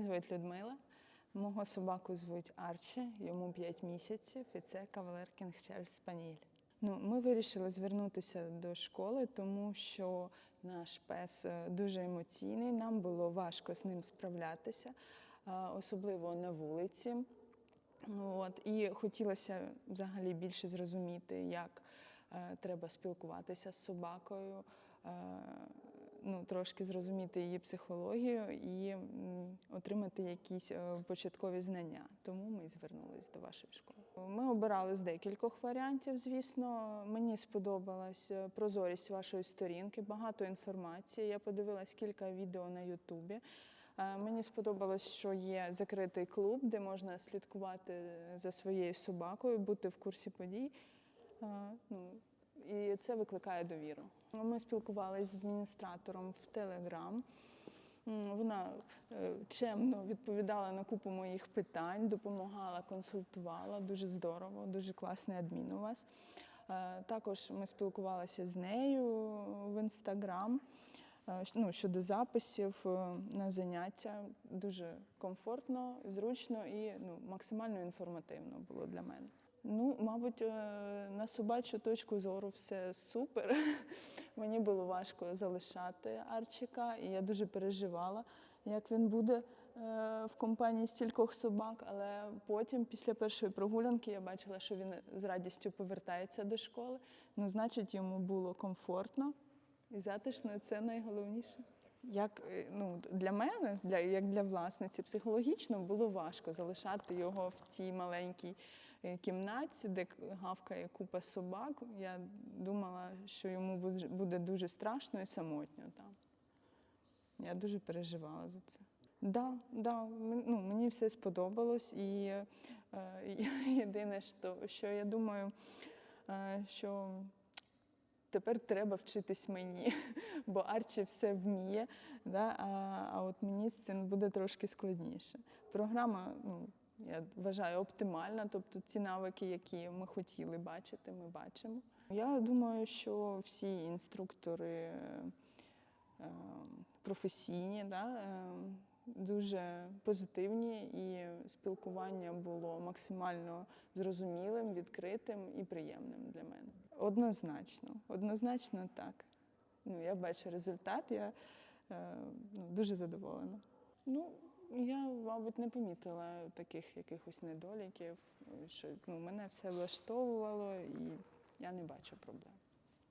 звуть Людмила. Мого собаку звуть Арчі, йому 5 місяців, і це кавалер Кінгчель Спаніль. Ну, ми вирішили звернутися до школи, тому що наш пес е, дуже емоційний. Нам було важко з ним справлятися, особливо на вулиці. От, і хотілося взагалі більше зрозуміти, як е, треба спілкуватися з собакою, е, ну, трошки зрозуміти її психологію і отримати якісь е, початкові знання. Тому ми звернулись до вашої школи. Ми обирали з декількох варіантів, звісно. Мені сподобалась е, прозорість вашої сторінки, багато інформації. Я подивилась кілька відео на Ютубі. Е, Мені сподобалось, що є закритий клуб, де можна слідкувати за своєю собакою, бути в курсі подій. Ну, і це викликає довіру. Ми спілкувалися з адміністратором в Телеграм. Вона е, чемно відповідала на купу моїх питань, допомагала, консультувала. Дуже здорово, дуже класний адмін у вас. Е, Також ми спілкувалися з нею в інстаграм. Е, Ну, щодо записів на заняття дуже комфортно, зручно і ну, максимально інформативно було для мене. Ну, мабуть, е, на собачу точку зору все супер. Мені було важко залишати Арчика, і я дуже переживала, як він буде е, в компанії стількох собак. Але потім, після першої прогулянки, я бачила, що він з радістю повертається до школи. Ну, значить, йому було комфортно і затишно, це найголовніше. Як е, ну, для мене, для, як для власниці, психологічно було важко залишати його в тій маленькій кімнаті, де гавкає купа собак. Я думала, що йому буде дуже страшно і самотньо там. Я дуже переживала за це. Да, да, ну, мені все сподобалось, і е, єдине, що, що я думаю, е, що тепер треба вчитись мені, бо Арчі все вміє, да, а, а от мені з цим буде трошки складніше. Програма, ну, я вважаю, оптимальна, тобто ті навики, які ми хотіли бачити, ми бачимо. Я думаю, що всі інструктори е, професійні, да, е, дуже позитивні, і спілкування було максимально зрозумілим, відкритим і приємним для мене. Однозначно, однозначно так. Ну, я бачу результат, я е, ну, дуже задоволена. Ну, я, мабуть, не помітила таких якихось недоліків, що ну, мене все влаштовувало і я не бачу проблем.